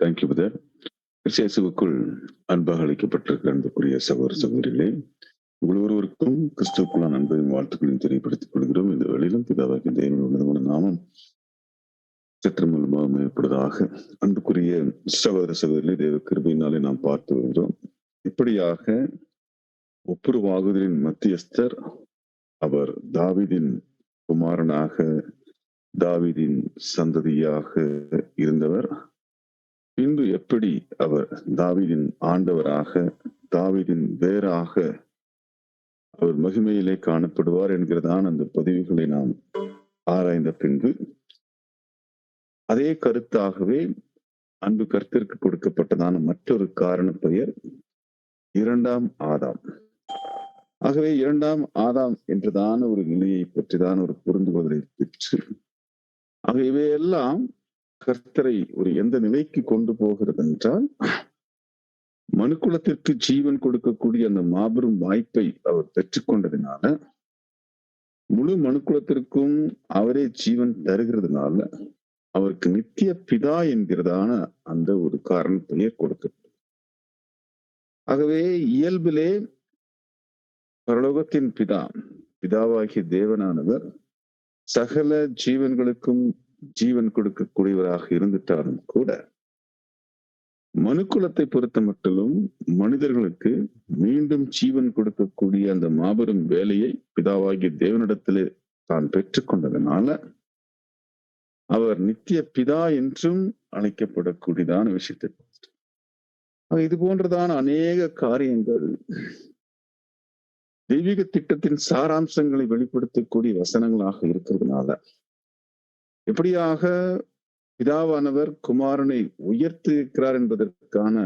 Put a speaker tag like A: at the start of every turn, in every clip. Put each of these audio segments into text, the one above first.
A: Thank you புதர் கிறிஸ்தியேசுவுக்குள் அன்பாக அளிக்கப்பட்டிருக்கிற அன்புக்குரிய சகோதர சகோதரிகளே உங்கள் ஒருவருக்கும் கிறிஸ்துவுக்குள்ளான அன்பையும் வாழ்த்துக்களையும் தெரியப்படுத்திக் கொள்கிறோம். இந்த வழியிலும் பிதாவாகிய தேவனுடைய நாமம் சற்று மூலமாக மேற்படுவதாக அன்புக்குரிய சகோதர சகோதரிகளை தேவ கிருபையினாலே நாம் பார்த்து வருகிறோம். இப்படியாக ஒப்புருவாகுதலின் மத்தியஸ்தர் அவர் தாவிதின் குமாரனாக தாவிதின் சந்ததியாக இருந்தவர். பின்பு எப்படி அவர் தாவிதின் ஆண்டவராக தாவிதின் வேறாக அவர் மகிமையிலே காணப்படுவார் என்கிறதான் அந்த பதிவுகளை நாம் ஆராய்ந்த பின்பு அதே கருத்தாகவே அன்பு கருத்திற்கு கொடுக்கப்பட்டதான மற்றொரு காரண பெயர் இரண்டாம் ஆதாம். ஆகவே இரண்டாம் ஆதாம் என்றுதான ஒரு நிலையை பற்றிதான் ஒரு புரிந்துகொள்வதை பெற்று ஆக இவையெல்லாம் கர்த்தரை ஒரு எந்த நிலைக்கு கொண்டு போகிறது என்றால் மனுக்குலத்திற்கு ஜீவன் கொடுக்கக்கூடிய அந்த மாபெரும் வாய்ப்பை அவர் பெற்றுக்கொண்டதுனால முழு மனுக்குலத்திற்கும் அவரே ஜீவன் தருகிறதுனால அவருக்கு நித்திய பிதா என்கிறதான அந்த ஒரு காரண பெயர் கொடுக்கப்படும் ஆகவே இயல்பிலே பரலோகத்தின் பிதா பிதாவாகிய தேவனானவர் சகல ஜீவன்களுக்கும் ஜீவன் கொடுக்கக்கூடியவராக இருந்துட்டாலும் கூட மனுக்குலத்தை பொறுத்த மட்டிலும் மனிதர்களுக்கு மீண்டும் ஜீவன் கொடுக்கக்கூடிய அந்த மாபெரும் வேலையை பிதாவாகிய தேவனிடத்திலே தான் பெற்றுக்கொண்டதுனால அவர் நித்திய பிதா என்றும் அழைக்கப்படக்கூடியதான விஷயத்தை இது போன்றதான அநேக காரியங்கள் தெய்வீக திட்டத்தின் சாராம்சங்களை வெளிப்படுத்தக்கூடிய வசனங்களாக இருக்கிறதுனால எப்படியாக பிதாவானவர் குமாரனை உயர்த்திருக்கிறார் என்பதற்கான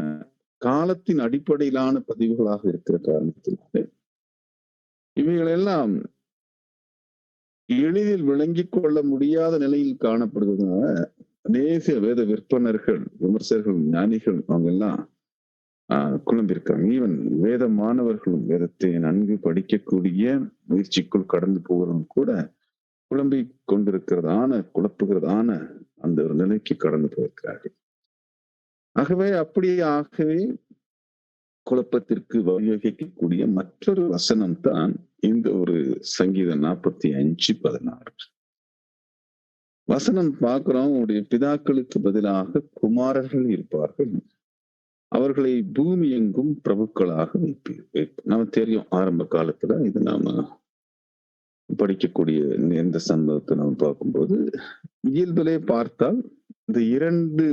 A: காலத்தின் அடிப்படையிலான பதிவுகளாக இருக்கிற காரணத்தினால. இவைகளெல்லாம் எளிதில் விளங்கிக் கொள்ள முடியாத நிலையில் காணப்படுவதனால அநேக வேத விற்பனர்கள் விமர்சகர்கள் ஞானிகள் அவங்க எல்லாம் ஆஹ் குழம்பிருக்காங்க ஈவன் வேத மாணவர்களும் வேதத்தை நன்கு படிக்கக்கூடிய முயற்சிக்குள் கடந்து போகிறவங்க கூட குழம்பி கொண்டிருக்கிறதான குழப்புகிறதான அந்த ஒரு நிலைக்கு கடந்து போயிருக்கிறார்கள். ஆகவே அப்படியே ஆகவே குழப்பத்திற்கு வழிவகிக்கக்கூடிய மற்றொரு வசனம் தான் இந்த ஒரு சங்கீதம் நாற்பத்தி அஞ்சு பதினாறு. வசனம் பார்க்கிறோம் உடைய பிதாக்களுக்கு பதிலாக குமாரர்கள் இருப்பார்கள். அவர்களை பூமி எங்கும் பிரபுக்களாக வைப்பீர். நம்ம தெரியும் ஆரம்ப காலத்துல இது நாம படிக்கக்கூடிய இந்த சம்பவத்தை நம்ம பார்க்கும்போது இயல்பிலே பார்த்தால் இந்த இரண்டு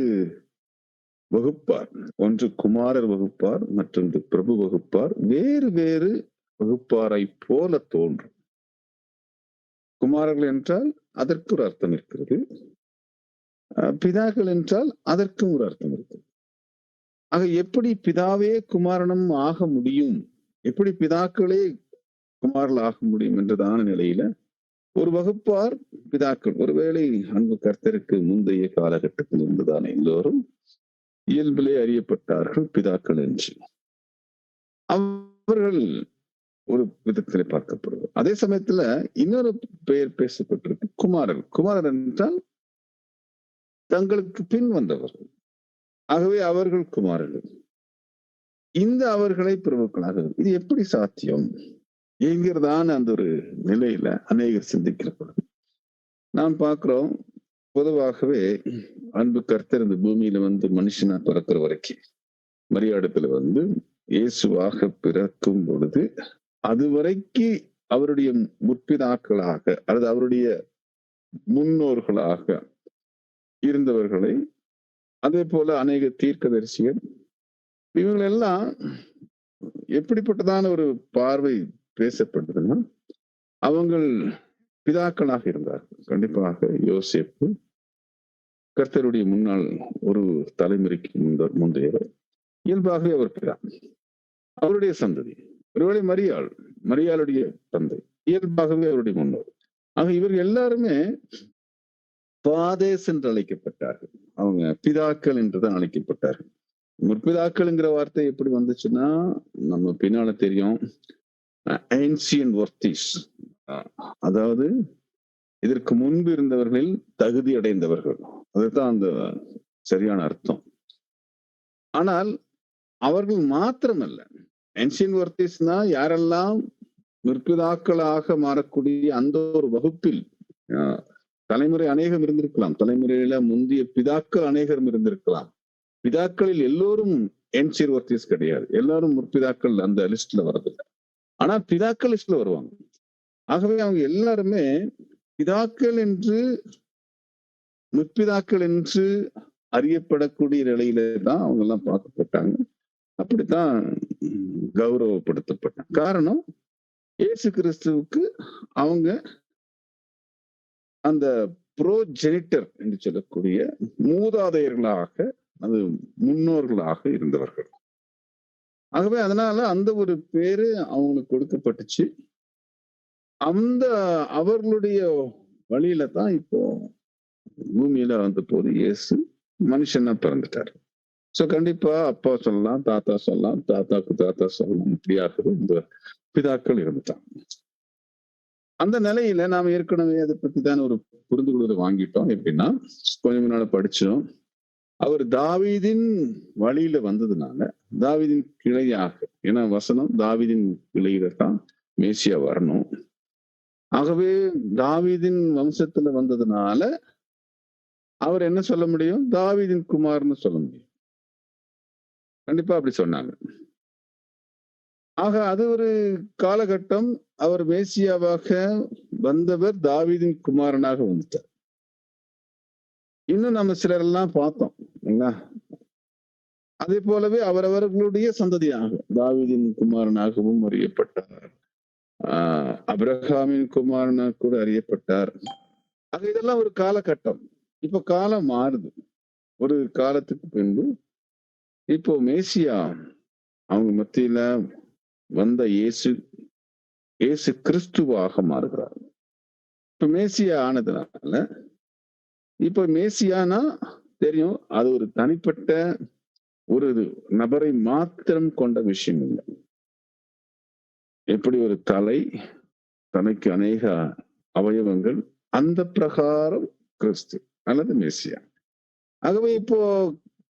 A: வகுப்பார் ஒன்று குமாரர் வகுப்பார் மற்றொன்று பிரபு வகுப்பார் வேறு வேறு வகுப்பாரை போல தோன்றும். குமாரர்கள் என்றால் அதற்கு ஒரு அர்த்தம் இருக்கிறது. பிதாக்கள் என்றால் அதற்கும் ஒரு அர்த்தம் இருக்கிறது. ஆக எப்படி பிதாவே குமாரனும் ஆக முடியும்? எப்படி பிதாக்களே குமாரில் ஆக முடியும் என்றதான நிலையில ஒரு வகுப்பார் பிதாக்கள். ஒருவேளை அன்பு கர்த்தருக்கு முந்தைய காலகட்டத்தில் இருந்துதான் எல்லோரும் இயல்பிலே அறியப்பட்டார்கள் பிதாக்கள் என்று. அவர்கள் ஒரு விதத்திலே பார்க்கப்படுவார். அதே சமயத்துல இன்னொரு பெயர் பேசப்பட்டிருக்கு குமாரர் குமாரர் என்றால் தங்களுக்கு பின் வந்தவர்கள் ஆகவே அவர்கள் குமாரர்கள். இந்த அவர்களை பிரபுக்களாக இது எப்படி சாத்தியம்? என்கிறதான அந்த ஒரு நிலையில அநேகர் சிந்திக்கிறப்படும் நாம் பார்க்கிறோம் பொதுவாகவே அன்பு கர்த்தர் இந்த பூமியில வந்து மனுஷனா பிறக்கிற வரைக்கும் மரியாடத்துல வந்து இயேசுவாக பிறக்கும் பொழுது அது வரைக்கு அவருடைய முற்பிதாக்களாக அல்லது அவருடைய முன்னோர்களாக இருந்தவர்களை அதே போல அநேக தீர்க்கதரிசிகள் இவங்களெல்லாம் எப்படிப்பட்டதான ஒரு பார்வை பேசப்படுதுன்னா அவங்கள் பிதாக்களாக இருந்தார்கள். கண்டிப்பாக யோசிப்பு கர்த்தருடைய முன்னால் ஒரு தலைமுறைக்கு முந்த முந்தையவர் இயல்பாகவே அவர் பிதா. அவருடைய சந்ததி. ஒருவேளை மரியாள் மரியாளுடைய தந்தை இயல்பாகவே அவருடைய முன்னோர். ஆக இவர்கள் எல்லாருமே பாதேஸ் என்று அழைக்கப்பட்டார்கள். அவங்க பிதாக்கள் என்றுதான் அழைக்கப்பட்டார்கள். முற்பிதாக்கள்ங்கிற வார்த்தை எப்படி வந்துச்சுன்னா நம்ம பின்னால தெரியும். ஏன்சியன் ஒர்த்திஸ் அதாவது இதற்கு முன்பு இருந்தவர்களில் தகுதி அடைந்தவர்கள். அதுதான் அந்த சரியான அர்த்தம். ஆனால் அவர்கள் மாத்திரமல்ல. என்சியன் ஒர்த்திஸ்னா யாரெல்லாம் முற்பிதாக்களாக மாறக்கூடிய அந்த ஒரு வகுப்பில் தலைமுறை அநேகம் இருந்திருக்கலாம். தலைமுறையில முந்தைய பிதாக்கள் அநேகரும் இருந்திருக்கலாம். பிதாக்களில் எல்லோரும் என்சியர் ஒர்த்திஸ் கிடையாது. எல்லாரும் முற்பிதாக்கள் அந்த லிஸ்ட்ல வரதில்லை. ஆனா பிதாக்கள் லிஸ்ட்ல வருவாங்க. ஆகவே அவங்க எல்லாருமே பிதாக்கள் என்று முற்பிதாக்கள் என்று அறியப்படக்கூடிய நிலையில தான் அவங்க எல்லாம் பார்க்கப்பட்டாங்க. அப்படித்தான் கௌரவப்படுத்தப்பட்டாங்க. காரணம் இயேசு கிறிஸ்துவுக்கு அவங்க அந்த ப்ரோஜெனிட்டர் என்று சொல்லக்கூடிய மூதாதையர்களாக அது முன்னோர்களாக இருந்தவர்கள். ஆகவே அதனால அந்த ஒரு பேரு அவங்களுக்கு கொடுக்கப்பட்டுச்சு. அந்த அவர்களுடைய வழியில தான் இப்போ பூமியில வந்த போது இயேசு மனுஷனா பிறந்துட்டாரு. சோ கண்டிப்பா அப்பா சொல்லலாம் தாத்தா சொல்லலாம் தாத்தாக்கு தாத்தா சொல்லலாம் இப்படியாக இந்த பிதாக்கள் இருந்துட்டாங்க. அந்த நிலையில நாம ஏற்கனவே அதை பத்தி தான் ஒரு புரிந்து கொள்வதை வாங்கிட்டோம். எப்படின்னா கொஞ்ச முன்னால படிச்சோம். அவர் தாவீதின் வழியில வந்ததுனால தாவீதின் கிளையாக ஏன்னா வசனம் தாவீதின் கிளையில தான் மேசியா வரணும். ஆகவே தாவீதின் வம்சத்துல வந்ததுனால அவர் என்ன சொல்ல முடியும்? தாவீதின் குமார்னு சொல்ல முடியும். கண்டிப்பா அப்படி சொன்னாங்க. ஆக அது ஒரு காலகட்டம். அவர் மேசியாவாக வந்தவர் தாவீதின் குமாரனாக வந்துட்டார். இன்னும் நம்ம சிலர் எல்லாம் பார்த்தோம் அதே போலவே அவரவர்களுடைய சந்ததியாக தாவிதின் குமாரனாகவும் அறியப்பட்டார். ஆஹ் அப்ரஹாமின் குமாரனாக கூட அறியப்பட்டார். ஆக இதெல்லாம் ஒரு காலகட்டம். இப்ப காலம் மாறுது. ஒரு காலத்துக்கு பின்பு இப்போ மேசியா அவங்க மத்தியில வந்த இயேசு இயேசு கிறிஸ்துவாக மாறுகிறார். இப்ப மேசியா ஆனதுனால இப்ப மேசியானா தெரியும் அது ஒரு தனிப்பட்ட ஒரு நபரை மாத்திரம் கொண்ட விஷயம் இல்லை. எப்படி ஒரு தலை தலைக்கு அநேக அவயவங்கள் அந்த பிரகாரம் கிறிஸ்து அல்லது மேசியா. ஆகவே இப்போ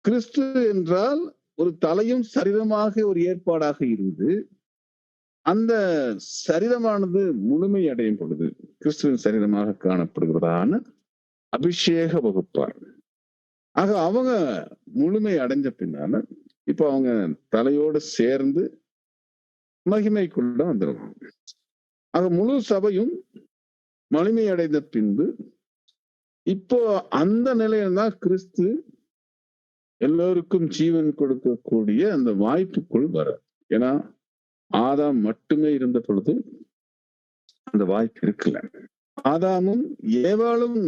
A: கிறிஸ்து என்றால் ஒரு தலையும் சரீரமாக ஒரு ஏற்பாடாக இருந்து அந்த சரீரமானது முழுமை அடையும் பொழுது கிறிஸ்துவின் சரீரமாக காணப்படுகிறதான அபிஷேக வகுப்பார் ஆக அவங்க முழுமை அடைஞ்ச பின்னால இப்போ அவங்க தலையோடு சேர்ந்து மகிமைக்குள்ள வந்துடுவாங்க ஆக முழு சபையும் மலிமை அடைந்த பின்பு இப்போ அந்த நிலையில்தான் கிறிஸ்து எல்லோருக்கும் ஜீவன் கொடுக்கக்கூடிய அந்த வாய்ப்புக்குள் வர ஏன்னா ஆதாம் மட்டுமே இருந்த பொழுது அந்த வாய்ப்பு இருக்குல்ல ஆதாமும் ஏவாளும்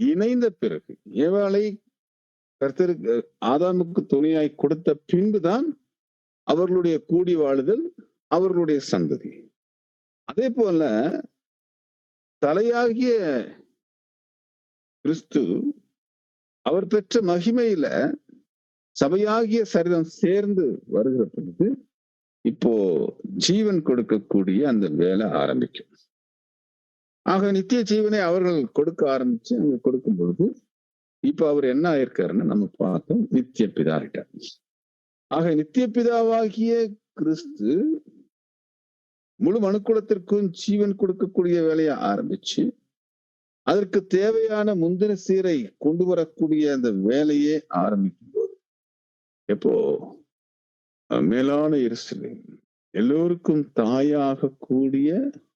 A: இணைந்த பிறகு ஏவாளை கர்த்தருக்கு ஆதாமுக்கு துணையாய் கொடுத்த பின்புதான் அவர்களுடைய கூடி வாழுதல் அவர்களுடைய சந்ததி. அதே போல தலையாகிய கிறிஸ்து அவர் பெற்ற மகிமையில சபையாகிய சரீரம் சேர்ந்து வருகிற பொழுது இப்போ ஜீவன் கொடுக்கக்கூடிய அந்த வேலை ஆரம்பிக்கும். ஆக நித்திய ஜீவனை அவர்கள் கொடுக்க ஆரம்பிச்சு அங்க கொடுக்கும் பொழுது இப்ப அவர் என்ன ஆயிருக்காருன்னு நம்ம பார்த்தோம். நித்திய பிதாகிட்டார் ஆக நித்திய பிதாவாகிய கிறிஸ்து முழு மனுக்குலத்திற்கும் ஜீவன் கொடுக்கக்கூடிய வேலையை ஆரம்பிச்சு அதற்கு தேவையான முந்தின சீரை கொண்டு வரக்கூடிய அந்த வேலையே ஆரம்பிக்கும் போது எப்போ? மேலான இருசிலை எல்லோருக்கும் தாயாக கூடிய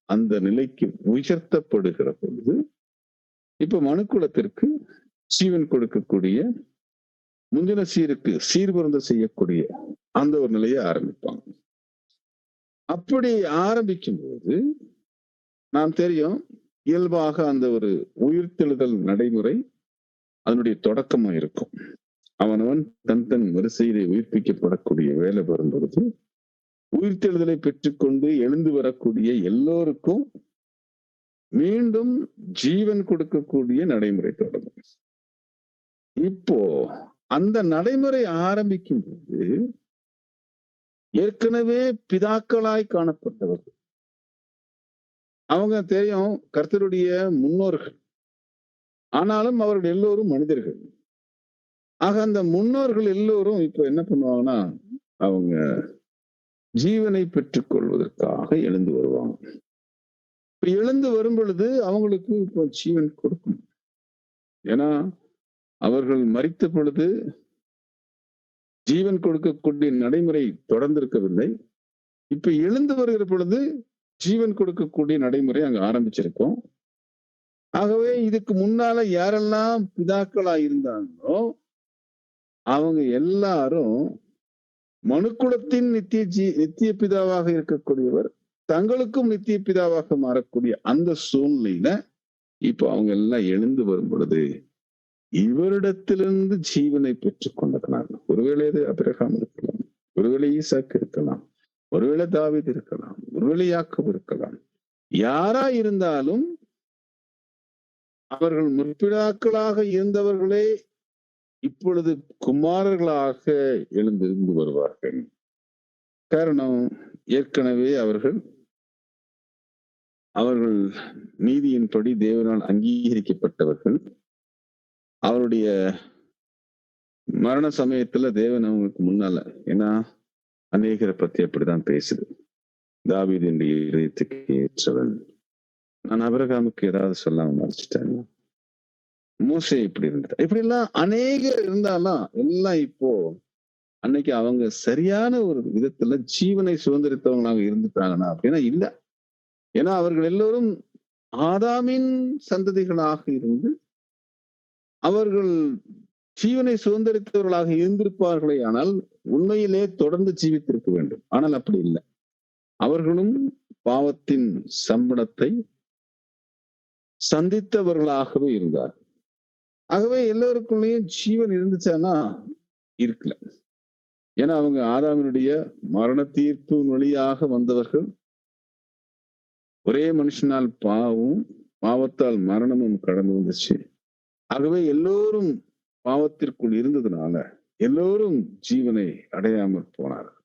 A: அந்த நிலைக்கு உயர்த்தப்படுகிற பொழுது இப்ப மனுக்குலத்திற்கு சீவன் கொடுக்கக்கூடிய முந்தின சீருக்கு சீர்பொருந்த செய்யக்கூடிய அந்த ஒரு நிலையை ஆரம்பிப்பாங்க. அப்படி ஆரம்பிக்கும் போது நாம் தெரியும் இயல்பாக அந்த ஒரு உயிர்த்தெழுதல் நடைமுறை அதனுடைய தொடக்கமா இருக்கும். அவனவன் தன் தன் வரிசையிலே உயிர்ப்பிக்கப்படக்கூடிய வேலை வரும்பொழுது உயிர்த்தெழுதலை பெற்றுக்கொண்டு எழுந்து வரக்கூடிய எல்லோருக்கும் மீண்டும் ஜீவன் கொடுக்கக்கூடிய நடைமுறை தொடங்கும் இப்போ அந்த நடைமுறை ஆரம்பிக்கும் போது ஏற்கனவே பிதாக்களாய் காணப்பட்டவர்கள் அவங்க தெரியும் கர்த்தருடைய முன்னோர்கள். ஆனாலும் அவர்கள் எல்லோரும் மனிதர்கள். ஆக அந்த முன்னோர்கள் எல்லோரும் இப்ப என்ன பண்ணுவாங்கன்னா அவங்க ஜீவனை பெற்றுக் கொள்வதற்காக எழுந்து வருவாங்க. இப்ப எழுந்து வரும் பொழுது அவங்களுக்கு இப்போ ஜீவன் கொடுக்கணும் ஏன்னா அவர்கள் மறித்த பொழுது ஜீவன் கொடுக்கக்கூடிய நடைமுறை தொடர்ந்து இருக்கவில்லை இப்ப எழுந்து வருகிற பொழுது ஜீவன் கொடுக்கக்கூடிய நடைமுறை அங்க ஆரம்பிச்சிருக்கோம். ஆகவே இதுக்கு முன்னால யாரெல்லாம் பிதாக்களா இருந்தாங்களோ அவங்க எல்லாரும் மனுக்குலத்தின் நித்திய ஜீ நித்திய பிதாவாக இருக்கக்கூடியவர் தங்களுக்கும் நித்திய பிதாவாக மாறக்கூடிய அந்த சூழ்நிலையில இப்போ அவங்க எல்லாம் எழுந்து வரும் பொழுது இவரிடத்திலிருந்து ஜீவனை பெற்றுக் கொண்டதனால் ஒருவேளை அது அபிரகாம் இருக்கலாம் ஒருவேளை ஈசாக்கு இருக்கலாம் ஒருவேளை தாவித் இருக்கலாம் ஒருவேளை யாக்கோபு இருக்கலாம் யாரா இருந்தாலும் அவர்கள் முற்பிடாக்களாக இருந்தவர்களே இப்பொழுது குமாரர்களாக எழுந்திருந்து வருவார்கள். காரணம் ஏற்கனவே அவர்கள் அவர்கள் நீதியின்படி தேவனால் அங்கீகரிக்கப்பட்டவர்கள். அவருடைய மரண சமயத்துல தேவன் அவங்களுக்கு முன்னால ஏன்னா அநேகரை பத்தி அப்படிதான் பேசுது. தாவீது என்று இதயத்துக்கு ஏற்றவன். நான் அபிரகாமுக்கு ஏதாவது சொல்லாம மறைச்சிட்டேன்? மூசை இப்படி இருந்தது இப்படி எல்லாம் அநேகர் இருந்தாலும் எல்லாம் இப்போ அன்னைக்கு அவங்க சரியான ஒரு விதத்துல ஜீவனை சுதந்திரித்தவங்களாக இருந்துட்டாங்கன்னா அப்படின்னா இல்ல. ஏன்னா அவர்கள் எல்லோரும் ஆதாமின் சந்ததிகளாக இருந்து அவர்கள் ஜீவனை சுதந்திரித்தவர்களாக இருந்திருப்பார்களே ஆனால் உண்மையிலே தொடர்ந்து ஜீவித்திருக்க வேண்டும். ஆனால் அப்படி இல்லை. அவர்களும் பாவத்தின் சம்பளத்தை சந்தித்தவர்களாகவே இருந்தார் ஆகவே எல்லோருக்குள்ளேயும் ஜீவன் இருந்துச்சானா இருக்கல. ஏன்னா அவங்க ஆதாமினுடைய மரண தீர்ப்பு வழியாக வந்தவர்கள் ஒரே மனுஷனால் பாவம் பாவத்தால் மரணமும் கடந்து வந்துச்சு. ஆகவே எல்லோரும் பாவத்திற்குள் இருந்ததுனால எல்லோரும் ஜீவனை அடையாமல் போனார்கள்.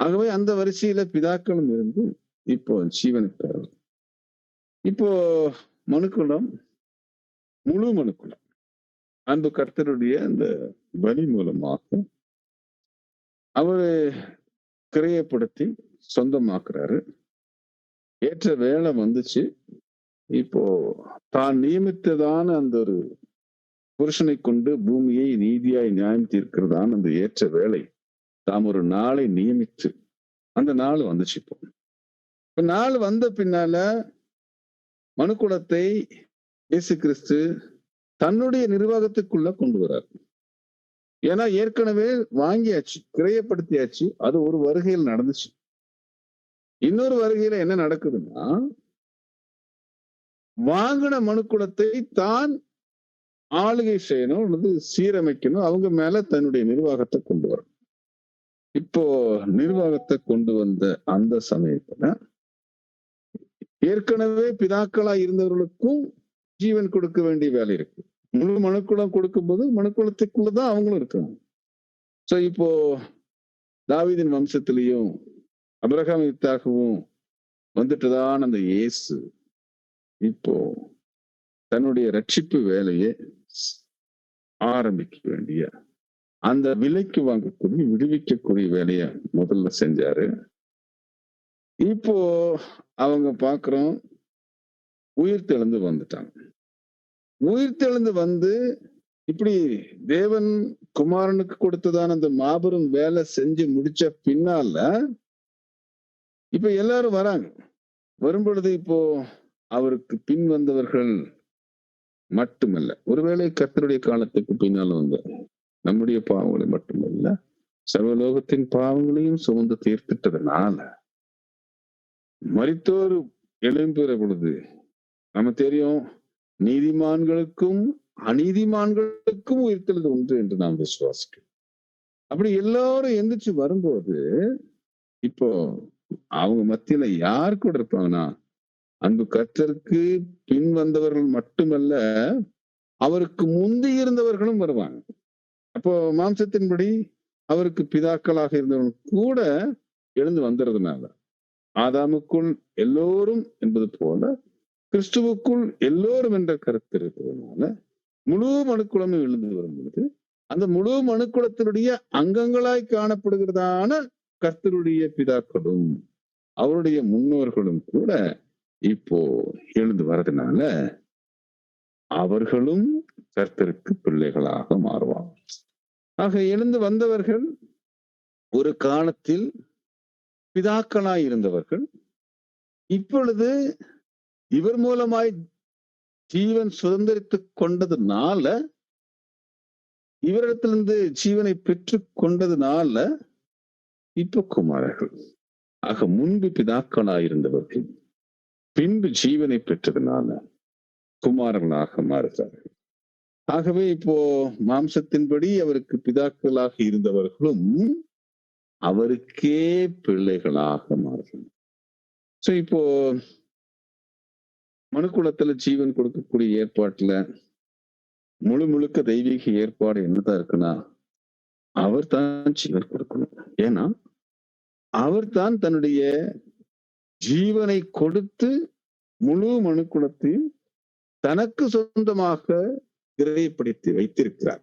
A: ஆகவே அந்த வரிசையில பிதாக்களும் இருந்து இப்போ ஜீவனை பெறலாம். இப்போ மனுக்குளம் முழு மனுக்குளம் அன்பு கர்த்தருடைய அந்த பலி மூலமாக அவரு கிரையப்படுத்தி சொந்தமாக்குறாரு. ஏற்ற வேலை வந்துச்சு. இப்போ தான் நியமித்ததான அந்த ஒரு புருஷனை கொண்டு பூமியை நீதியாய் நியாயம் தீர்க்கிறதான அந்த ஏற்ற வேலை தாம் ஒரு நாளை நியமித்து அந்த நாள் வந்துச்சு இப்போ. இப்ப நாள் வந்த பின்னால மனுக்குலத்தை இயேசு கிறிஸ்து தன்னுடைய நிர்வாகத்துக்குள்ள கொண்டு வரார். ஏன்னா ஏற்கனவே வாங்கியாச்சு கிரையப்படுத்தியாச்சு அது ஒரு வருகையில் நடந்துச்சு. இன்னொரு வருகையில என்ன நடக்குதுன்னா வாங்கின மனுக்குளத்தை தான் ஆளுகை செய்யணும் அல்லது சீரமைக்கணும் அவங்க மேல தன்னுடைய நிர்வாகத்தை கொண்டு வரணும் இப்போ நிர்வாகத்தை கொண்டு வந்த அந்த சமயத்துல ஏற்கனவே பிதாக்களா இருந்தவர்களுக்கும் ஜீவன் கொடுக்க வேண்டிய வேலை இருக்கு. முழு மனுக்குளம் கொடுக்கும்போது மனுக்குளத்துக்குள்ளதான் அவங்களும் இருக்காங்க. ஸோ இப்போ தாவிதின் வம்சத்திலையும் அபிரகாம் யுத்தாகவும் வந்துட்டுதான் அந்த இயேசு இப்போ தன்னுடைய ரட்சிப்பு வேலையை ஆரம்பிக்க வேண்டிய அந்த விலைக்கு வாங்கக்கூடிய விடுவிக்கக்கூடிய வேலையை முதல்ல செஞ்சாரு. இப்போ அவங்க பார்க்குறோம் உயிர் தெளிந்து வந்துட்டாங்க. உயிர்த்தெழுந்து வந்து இப்படி தேவன் குமாரனுக்கு கொடுத்ததான அந்த மாபெரும் வேலை செஞ்சு முடிச்ச பின்னால இப்ப எல்லாரும் வராங்க. வரும்பொழுது இப்போ அவருக்கு பின் வந்தவர்கள் மட்டுமல்ல. ஒருவேளை கத்தருடைய காலத்துக்கு பின்னால் வந்த நம்முடைய பாவங்களை மட்டுமல்ல சர்வலோகத்தின் பாவங்களையும் சுமந்து தீர்த்துட்டதுனால மரித்தோர் எழும்புற பொழுது நம்ம தெரியும் நீதிமான்களுக்கும் அநீதிமான்களுக்கும் உயிர்த்தெழுது உண்டு என்று நாம் விசுவாசிக்கிறோம். அப்படி எல்லாரும் எந்திரிச்சு வரும்போது இப்போ அவங்க மத்தியில யார் கூட இருப்பாங்கன்னா அன்பு கர்த்தருக்கு பின் வந்தவர்கள் மட்டுமல்ல அவருக்கு முந்தி இருந்தவர்களும் வருவாங்க. அப்போ மாம்சத்தின்படி அவருக்கு பிதாக்களாக இருந்தவர்கள் கூட எழுந்து வந்துறதுனால ஆதாமுக்குள் எல்லோரும் என்பது போல கிறிஸ்துவுக்குள் எல்லோரும் என்ற கருத்து இருக்கிறதுனால முழு மனுக்குளமும் எழுந்து வரும் பொழுது அந்த முழு மனுக்குளத்தினுடைய அங்கங்களாய் காணப்படுகிறதான கர்த்தருடைய பிதாக்களும் அவருடைய முன்னோர்களும் கூட இப்போ எழுந்து வர்றதுனால அவர்களும் கர்த்தருக்கு பிள்ளைகளாக மாறுவாங்க ஆக எழுந்து வந்தவர்கள் ஒரு காலத்தில் பிதாக்களாய் இருந்தவர்கள் இப்பொழுது இவர் மூலமாய் ஜீவன் சுதந்திரித்து கொண்டதுனால இவரிடத்திலிருந்து ஜீவனை பெற்று கொண்டதுனால இப்ப குமாரர்கள். ஆக முன்பு பிதாக்களாய் இருந்தவர்கள் பின்பு ஜீவனை பெற்றதுனால குமாரர்களாக மாறுகிறார்கள். ஆகவே இப்போ மாம்சத்தின்படி அவருக்கு பிதாக்களாக இருந்தவர்களும் அவருக்கே பிள்ளைகளாக மாறுகிறார்கள். சோ இப்போ மனுக்குலத்துல ஜீவன் கொடுக்கக்கூடிய ஏற்பாட்டுல முழு முழுக்க தெய்வீக ஏற்பாடு என்னதான் இருக்குன்னா அவர் தான் ஜீவன் கொடுக்கணும். ஏன்னா அவர் தான் தன்னுடைய ஜீவனை கொடுத்து முழு மனுக்குலத்தையும் தனக்கு சொந்தமாக கிரையப்படுத்தி வைத்திருக்கிறார்.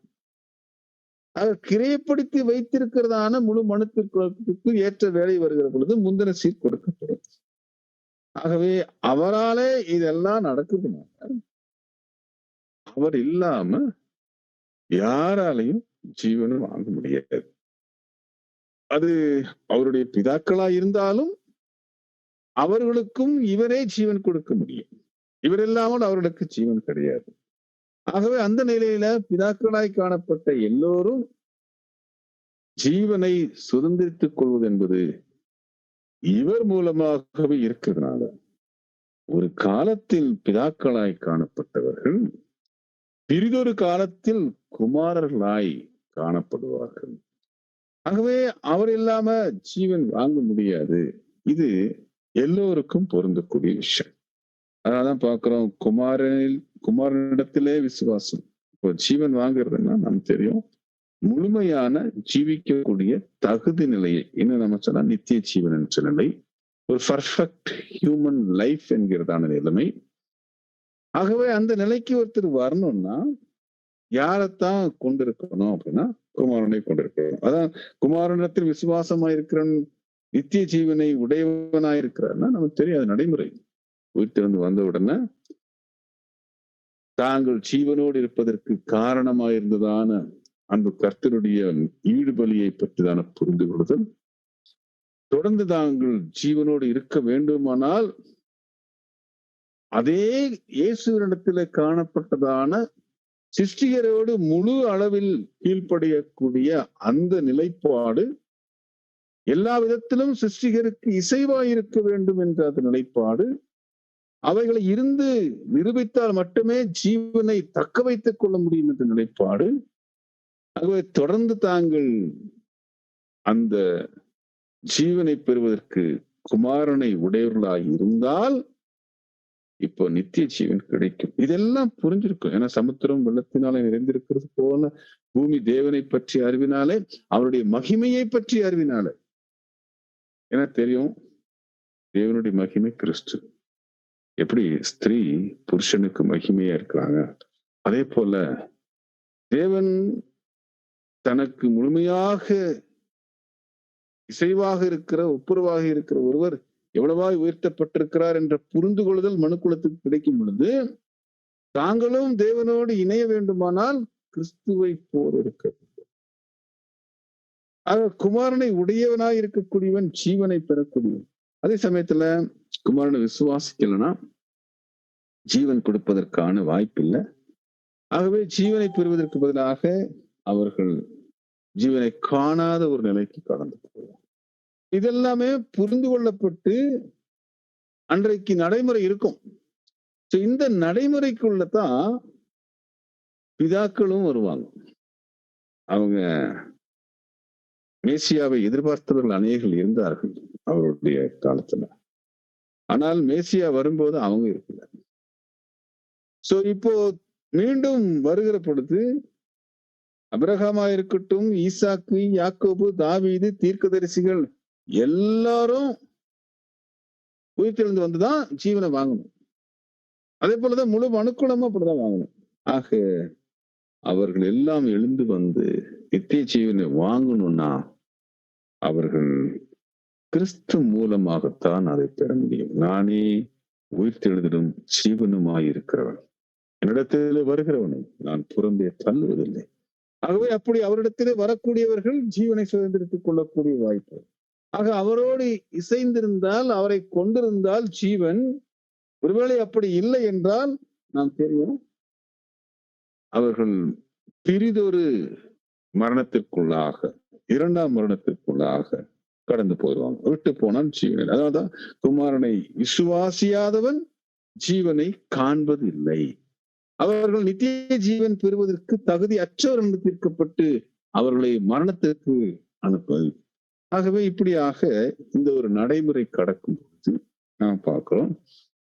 A: அவர் கிரையப்படுத்தி வைத்திருக்கிறதான முழு மனுக்குலத்துக்கு ஏற்ற வேலை வருகிற பொழுது முந்தின சீர் கொடுக்கப்படும். ஆகவே அவராலே இதெல்லாம் நடக்குதுனால அவர் இல்லாம யாராலையும் ஜீவனம் வாங்க முடியாது. அது அவருடைய பிதாக்களா இருந்தாலும் அவர்களுக்கும் இவரே ஜீவன் கொடுக்க முடியும். இவர் இல்லாமல் அவர்களுக்கு ஜீவன் கிடையாது. ஆகவே அந்த நிலையில பிதாக்களாய் காணப்பட்ட எல்லோரும் ஜீவனை சுதந்திரித்துக் கொள்வது என்பது இவர் மூலமாகவே இருக்கிறதுனால ஒரு காலத்தில் பிதாக்களாய் காணப்பட்டவர்கள் பிரிதொரு காலத்தில் குமாரர்களாய் காணப்படுவார்கள். ஆகவே அவர் இல்லாம ஜீவன் வாங்க முடியாது. இது எல்லோருக்கும் பொருந்தக்கூடிய விஷயம். அதனாலதான் பாக்குறோம் குமாரனில் குமாரனிடத்திலே விசுவாசம். இப்போ ஜீவன் வாங்குறதுன்னா நமக்கு தெரியும் முழுமையான ஜீவிக்கக்கூடிய தகுதி நிலையை. இன்னும் நம்ம சொன்னா நித்திய ஜீவன் என்ற நிலை. ஒரு பர்ஃபெக்ட் ஹியூமன் லைஃப் என்கிறதான நிலைமை. ஆகவே அந்த நிலைக்கு ஒருத்தர் வரணும்னா யாரைத்தான் கொண்டிருக்கணும் அப்படின்னா குமாரனை கொண்டிருக்கணும். அதான் குமாரனிடத்தில் விசுவாசமா இருக்கிற நித்திய ஜீவனை உடையவனாயிருக்கிறார்னா நமக்கு தெரியாது நடைமுறை. உயிர்த்திருந்து வந்த உடனே தாங்கள் ஜீவனோடு இருப்பதற்கு காரணமாயிருந்ததான அந்த கர்த்தருடைய ஈடுபலியை பற்றிதான புரிந்து கொள்ளுதல் தொடர்ந்து தாங்கள் ஜீவனோடு இருக்க வேண்டுமானால் அதே இயேசுவரிடத்துல காணப்பட்டதான சிருஷ்டிகரோடு முழு அளவில் கீழ்ப்படையக்கூடிய அந்த நிலைப்பாடு எல்லா விதத்திலும் சிருஷ்டிகருக்கு இசைவாயிருக்க வேண்டும் என்ற அந்த நிலைப்பாடு அவைகளை இருந்து நிரூபித்தால் மட்டுமே ஜீவனை தக்க வைத்துக் கொள்ள முடியும் என்ற நிலைப்பாடு. ஆகவே தொடர்ந்து தாங்கள் அந்த ஜீவனை பெறுவதற்கு குமாரனை உடையவர்களாய் இருந்தால் இப்போ நித்திய ஜீவன் கிடைக்கும். இதெல்லாம் புரிஞ்சிருக்கும். ஏன்னா சமுத்திரம் வெள்ளத்தினாலே நிறைந்திருக்கிறது போல பூமி தேவனை பற்றி அறிவினாலே அவருடைய மகிமையை பற்றி அறிவினாலே. ஏன்னா தெரியும் தேவனுடைய மகிமை கிறிஸ்து. எப்படி ஸ்திரீ புருஷனுக்கு மகிமையா இருக்கிறாங்க? அதே போல தேவன் தனக்கு முழுமையாக இசைவாக இருக்கிற ஒப்புரவாக இருக்கிற ஒருவர் எவ்வளவாய் உயர்த்தப்பட்டிருக்கிறார் என்ற புரிந்து கொள்ளுதல் மனுக்குலத்துக்கு கிடைக்கும் பொழுது தாங்களும் தேவனோடு இணைய வேண்டுமானால் கிறிஸ்துவை போர் இருக்க ஆக குமாரனை உடையவனாய் இருக்கக்கூடியவன் ஜீவனை பெறக்கூடியவன். அதே சமயத்துல குமாரனை விசுவாசிக்கலன்னா ஜீவன் கொடுப்பதற்கான வாய்ப்பு இல்லை ஆகவே ஜீவனை பெறுவதற்கு பதிலாக அவர்கள் ஜீவனை காணாத ஒரு நிலைக்கு கடந்து போவார் இதெல்லாமே புரிந்து கொள்ளப்பட்டு அன்றைக்கு நடைமுறை இருக்கும். இந்த நடைமுறைக்குள்ளதான் பிதாக்களும் வருவாங்க. அவங்க மேசியாவை எதிர்பார்த்தவர்கள் அநேகர்கள் இருந்தார்கள் அவருடைய காலத்துல. ஆனால் மேசியா வரும்போது அவங்க இருக்கல. சோ இப்போ மீண்டும் வருகிற பொழுது அபிரகாமா இருக்கட்டும் ஈசாக்கு யாக்கோபு தாவீது தீர்க்கதரிசிகள் எல்லாரும் உயிர்த்தெழுந்து வந்துதான் ஜீவனை வாங்கணும். அதே போலதான் முழு மனுக்குளமும் அப்படிதான் வாங்கணும். ஆக அவர்கள் எல்லாம் எழுந்து வந்து நித்திய ஜீவனை வாங்கணும்னா அவர்கள் கிறிஸ்து மூலமாகத்தான் அதை பெற முடியும். நானே உயிர்த்தெழுதலும் ஜீவனுமாய் இருக்கிறவன் என்னிடத்தில் வருகிறவனை நான் புறம்பே தள்ளுவதில்லை. ஆகவே அப்படி அவரிடத்திலே வரக்கூடியவர்கள் ஜீவனை சுதந்திரித்துக் கொள்ளக்கூடிய வாய்ப்பு. ஆக அவரோடு இசைந்திருந்தால் அவரை கொண்டிருந்தால் ஜீவன். ஒருவேளை அப்படி இல்லை என்றால் நாம் தெரியும் அவர்கள் பிரிதொரு மரணத்திற்குள்ளாக இரண்டாம் மரணத்திற்குள்ளாக கடந்து போயிடுவாங்க. விட்டு போனால் ஜீவன் அதாவது குமாரனை விசுவாசியாதவன் ஜீவனை காண்பது இல்லை அவர்கள் நித்திய ஜீவன் பெறுவதற்கு தகுதி அற்றவர் என்று தீர்க்கப்பட்டு அவர்களை மரணத்திற்கு அனுப்ப ஆகவே இப்படியாக இந்த ஒரு நடைமுறை கடக்கும் பொழுது நாம் பார்க்கிறோம்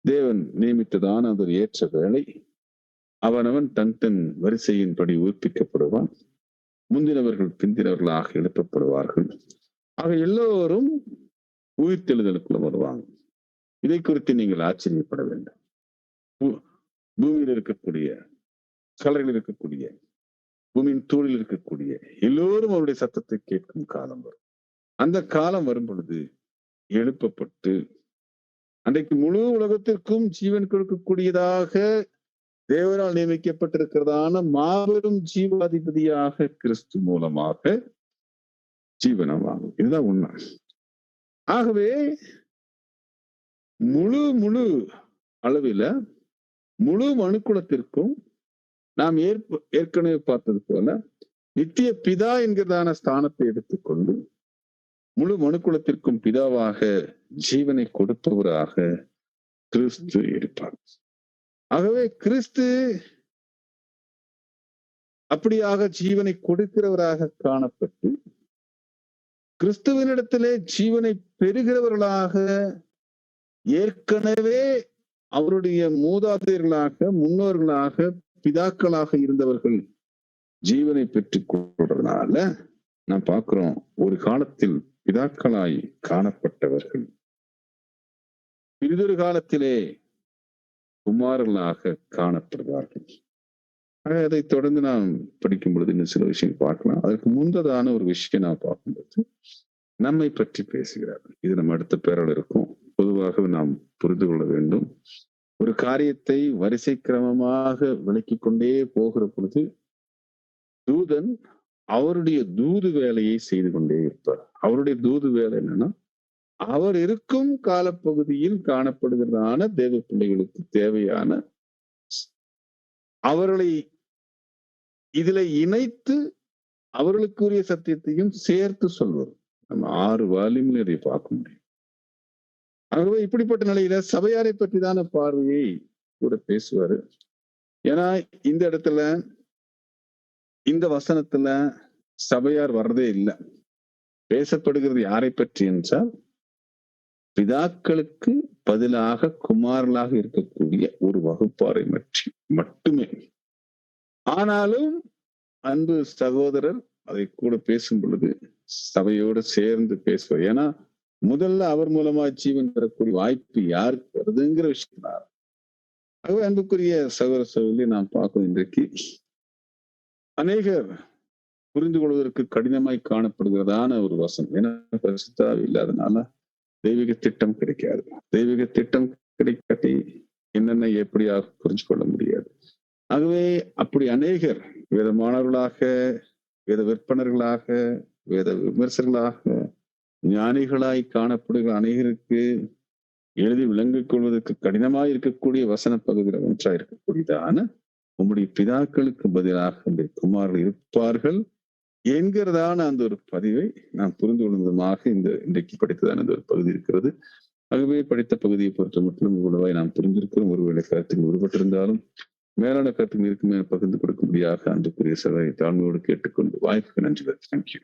A: தேவன் நியமித்ததான அது ஒரு ஏற்ற வேலை அவனவன் தன் தன் வரிசையின்படி உயிர்ப்பிக்கப்படுவான் முந்தினவர்கள் பிந்தினவர்களாக எழுப்பப்படுவார்கள். ஆக எல்லோரும் உயிர்த்தெழுதலுக்குள்ள வருவாங்க. இதை குறித்து நீங்கள் ஆச்சரியப்பட வேண்டும். பூ- பூமியில் இருக்கக்கூடிய கலரில் இருக்கக்கூடிய பூமியின் தூளில் இருக்கக்கூடிய எல்லோரும் அவருடைய சத்தத்தை கேட்கும் காலம் வரும். அந்த காலம் வரும் பொழுது எழுப்பப்பட்டு அன்றைக்கு முழு உலகத்திற்கும் ஜீவன் கொடுக்கக்கூடியதாக தேவரால் நியமிக்கப்பட்டிருக்கிறதான மாபெரும் ஜீவாதிபதியாக கிறிஸ்து மூலமாக ஜீவனம் வாங்கும். இதுதான் உண்மை. ஆகவே முழு முழு அளவில முழு மனுக்குலத்திற்கும் நாம் ஏற்ப ஏற்கனவே பார்த்தது போல நித்திய பிதா என்கிறதான ஸ்தானத்தை எடுத்துக்கொண்டு முழு மனுக்குலத்திற்கும் பிதாவாக ஜீவனை கொடுப்பவராக கிறிஸ்து இருப்பார். ஆகவே கிறிஸ்து அப்படியாக ஜீவனை கொடுக்கிறவராக காணப்பட்டு கிறிஸ்துவனிடத்திலே ஜீவனை பெறுகிறவர்களாக ஏற்கனவே அவருடைய மூதாதையர்களாக முன்னோர்களாக பிதாக்களாக இருந்தவர்கள் ஜீவனை பெற்றுக் கொள்றதுனால நான் பார்க்கிறோம் ஒரு காலத்தில் பிதாக்களாய் காணப்பட்டவர்கள். பிறிதொரு காலத்திலே குமாரர்களாக காணப்படுவார்கள். ஆக அதை தொடர்ந்து நாம் படிக்கும் பொழுது இன்னும் சில விஷயம் பார்க்கலாம். அதற்கு முந்ததான ஒரு விஷயம் நான் பார்க்கும்போது நம்மை பற்றி பேசுகிறார். இது நம்ம அடுத்த பேரல் இருக்கும். பொதுவாக நாம் புரிந்து கொள்ள வேண்டும். ஒரு காரியத்தை வரிசை கிரமமாக விளக்கி கொண்டே போகிற பொழுது தூதன் அவருடைய தூது வேலையை செய்து கொண்டே இருப்பார். அவருடைய தூது வேலை என்னன்னா அவர் இருக்கும் காலப்பகுதியில் காணப்படுகிறதான தேவ பிள்ளைகளுக்கு தேவையான அவர்களை இதுல இணைத்து அவர்களுக்குரிய சத்தியத்தையும் சேர்த்து சொல்வது. நம்ம ஆறு வால்யூம்ல இதை பார்க்க முடியும். ஆகவே இப்படிப்பட்ட நிலையில சபையாரை பற்றிதான பார்வையை கூட பேசுவாரு. ஏன்னா இந்த இடத்துல இந்த வசனத்துல சபையார் வர்றதே இல்லை. பேசப்படுகிறது யாரை பற்றி என்றால் பிதாக்களுக்கு பதிலாக குமாரலாக இருக்கக்கூடிய ஒரு வகுப்பாரை பற்றி மட்டுமே. ஆனாலும் அன்பு சகோதரர் அதை கூட பேசும் பொழுது சபையோடு சேர்ந்து பேசுவார். ஏன்னா முதல்ல அவர் மூலமா ஜீவன் பெறக்கூடிய வாய்ப்பு யாருக்கு வருதுங்கிற விஷயம் ஆகவே அன்புக்குரிய சகோதர சகோதரி நாம் பார்க்கணும் இன்றைக்கு அநேகர் புரிந்து கொள்வதற்கு கடினமாய் காணப்படுகிறதான ஒரு வசனம். ஏன்னா பரிசுத்தா இல்லாதனால தெய்வீக திட்டம் கிடைக்காது. தெய்வீக திட்டம் கிடைக்காட்டி என்னென்ன எப்படியாக புரிஞ்சு கொள்ள முடியாது? ஆகவே அப்படி அநேகர் வேத மாணவர்களாக வேத விற்பனர்களாக வேத விமர்சகர்களாக ஞானிகளாய் காணப்படுகிற அநேகருக்கு எழுதி விளங்கிக் கொள்வதற்கு கடினமாய் இருக்கக்கூடிய வசன பகுதியில் ஒன்றாக இருக்கக்கூடியதான உம்முடைய பிதாக்களுக்கு பதிலாக உடைய குமாரர்கள் இருப்பார்கள் என்கிறதான அந்த ஒரு பதிவை நாம் புரிந்து கொள்வதுமாக இந்த இன்றைக்கு படித்ததான அந்த ஒரு பகுதி இருக்கிறது. ஆகவே படித்த பகுதியை பொறுத்த மட்டும் இவ்வளவாய் நாம் புரிந்திருக்கிறோம். ஒருவேளை கருத்தில் விடுபட்டிருந்தாலும் மேலான கருத்துக்கு இருக்குமே பகிர்ந்து கொடுக்கும்படியாக அன்புக்குரிய சபை தாழ்மையோடு கேட்டுக்கொண்டு வாய்ப்புக்கு நன்றி. தேங்க்யூ